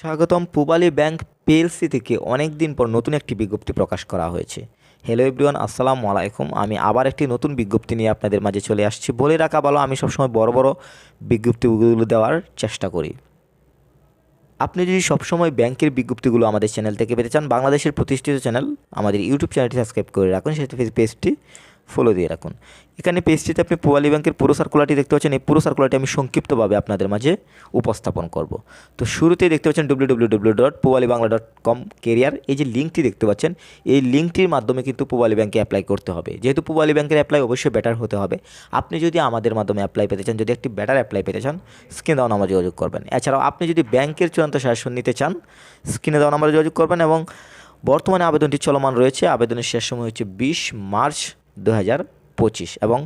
স্বাগতম Pubali bank PLC থেকে অনেক দিন পর নতুন একটি বিজ্ঞপ্তি প্রকাশ করা হয়েছে। হ্যালো এভরিওয়ান আসসালামু আলাইকুম। আমি আবার একটি নতুন বিজ্ঞপ্তি নিয়ে আপনাদের মাঝে চলে আসছি। বলে রাখা ভালো, আমি সবসময় বড় বড় বিজ্ঞপ্তিগুলো দেওয়ার চেষ্টা করি। আপনি যদি সবসময় ব্যাংকের বিজ্ঞপ্তিগুলো আমাদের চ্যানেল থেকে পেতে চান, বাংলাদেশের প্রতিষ্ঠিত চ্যানেল, আমাদের ইউটিউব চ্যানেলটি সাবস্ক্রাইব করে রাখুন। সেটা পেজটি ফলো দিয়ে রাখুন। এখানে পেজটিতে আপনি পোয়ালি ব্যাংকের পুরো সার্কুলারটি দেখতে পাচ্ছেন। এই পুরো সার্কুলারটি আমি সংক্ষিপ্তভাবে আপনাদের মাঝে উপস্থাপন করব। তো শুরুতেই দেখতে পাচ্ছেন W dot Pubali Bangla dot com career এই যে লিঙ্কটি দেখতে পাচ্ছেন, এই লিঙ্কটির মাধ্যমে কিন্তু পোয়ালি ব্যাংকে অ্যাপ্লাই করতে হবে। যেহেতু পোয়ালি ব্যাংকের অ্যাপ্লাই অবশ্যই বেটার হতে হবে। আপনি যদি আমাদের মাধ্যমে অ্যাপ্লাই পেতে চান, যদি একটি বেটার অ্যাপ্লাই পেতে চান স্ক্রিনে দেওয়া নাম্বার যোগাযোগ করবেন। এছাড়াও আপনি যদি ব্যাংকের চূড়ান্ত শাসন নিতে চান স্ক্রিনে দেওয়া নাম্বারে যোগাযোগ করবেন এবং বর্তমানে আবেদনটি চলমান রয়েছে। আবেদনের শেষ সময় হচ্ছে বিশ মার্চ দু হাজার পঁচিশ এবং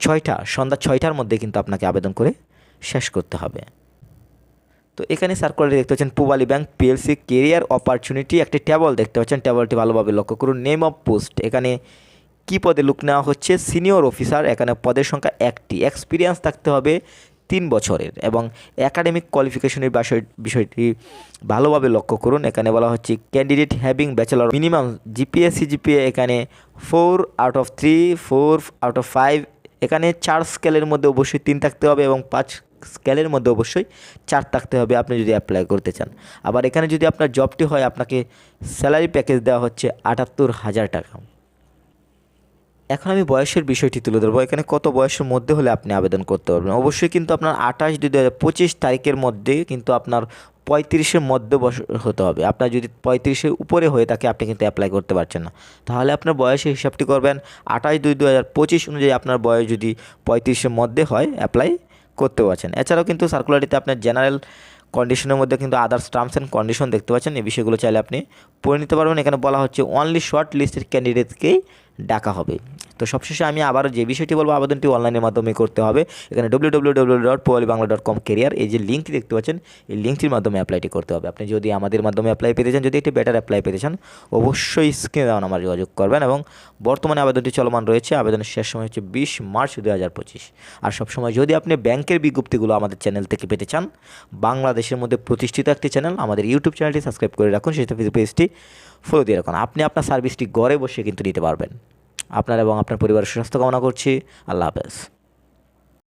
ছয়টা, সন্ধ্যা ছয়টার মধ্যে কিন্তু আপনাকে আবেদন করে শেষ করতে হবে। তো এখানে সার্কুলারে দেখতে পাচ্ছেন Pubali bank PLC career opportunity একটি টেবল দেখতে পাচ্ছেন। টেবলটি ভালোভাবে লক্ষ্য করুন। নেম অফ পোস্ট এখানে কী পদে লুক নেওয়া হচ্ছে? সিনিয়র অফিসার এখানে পদের সংখ্যা একটি। এক্সপিরিয়েন্স থাকতে হবে তিন বছরের এবং একাডেমিক কোয়ালিফিকেশনের বিষয় বিষয়টি ভালোভাবে লক্ষ্য করুন। এখানে বলা হচ্ছে candidate having bachelor minimum GPS CGPA এখানে four out of three four out of five এখানে চার স্কেলের মধ্যে অবশ্যই তিন থাকতে হবে এবং পাঁচ স্কেলের মধ্যে অবশ্যই চার থাকতে হবে আপনি যদি অ্যাপ্লাই করতে চান। আবার এখানে যদি আপনার জবটি হয়, আপনাকে স্যালারি প্যাকেজ দেওয়া হচ্ছে আটাত্তর হাজার টাকা। এখন আমি বয়সের বিষয়টি তুলে ধরবো। এখানে কত বয়সের মধ্যে হলে আপনি আবেদন করতে পারবেন? অবশ্যই কিন্তু আপনার আঠাশ দুই পঁচিশ তারিখের মধ্যে কিন্তু আপনার পঁয়ত্রিশের মধ্যে হতে হবে। আপনার যদি পঁয়ত্রিশের উপরে হয়ে থাকে, আপনি কিন্তু অ্যাপ্লাই করতে পারছেন না। তাহলে আপনার বয়সের হিসাবটি করবেন। আঠাশ দুই দু পঁচিশ অনুযায়ী আপনার বয়স যদি পঁয়ত্রিশের মধ্যে হয় অ্যাপ্লাই করতে পারছেন। এছাড়াও কিন্তু সার্কুলারিতে আপনার জেনারেল কন্ডিশনের মধ্যে কিন্তু আদার্স টার্মস অ্যান্ড কন্ডিশন দেখতে পাচ্ছেন। এই বিষয়গুলো চাইলে আপনি পড়ে নিতে পারবেন। এখানে বলা হচ্ছে অনলি শর্ট লিস্টেড ক্যান্ডিডেটকেই ডাকা হবে। তো সবশেষে আমি আবার যে বিষয়টি বলব, আবেদনটি অনলাইনের মাধ্যমে করতে হবে। এখানে W W dot Bangla com career এই যে লিঙ্কটি দেখতে পাচ্ছেন, এই লিঙ্কটির মাধ্যমে অ্যাপ্লাইটি করতে হবে। আপনি যদি আমাদের মাধ্যমে অ্যাপ্লাই পেতে চান, যদি একটি বেটার অ্যাপ্লাই পেতে চান, অবশ্যই স্ক্রিনে দেওয়া আমার যোগাযোগ করবেন এবং বর্তমানে আবেদনটি চলমান রয়েছে। আবেদনের শেষ সময় হচ্ছে বিশ মার্চ দু হাজার পঁচিশ। আর সবসময় যদি আপনি ব্যাংকের বিজ্ঞপ্তিগুলো আমাদের চ্যানেল থেকে পেতে চান, বাংলাদেশের মধ্যে প্রতিষ্ঠিত একটি চ্যানেল আমাদের ইউটিউব চ্যানেলটি সাবস্ক্রাইব করে রাখুন, সেটা পেজটি ফলো দিয়ে রাখুন। আপনি আপনার সার্ভিসটি ঘরে বসে কিন্তু নিতে পারবেন। আপনার এবং আপনার পরিবারের সুস্বাস্থ্য কামনা করছি। আল্লাহ হাফেজ।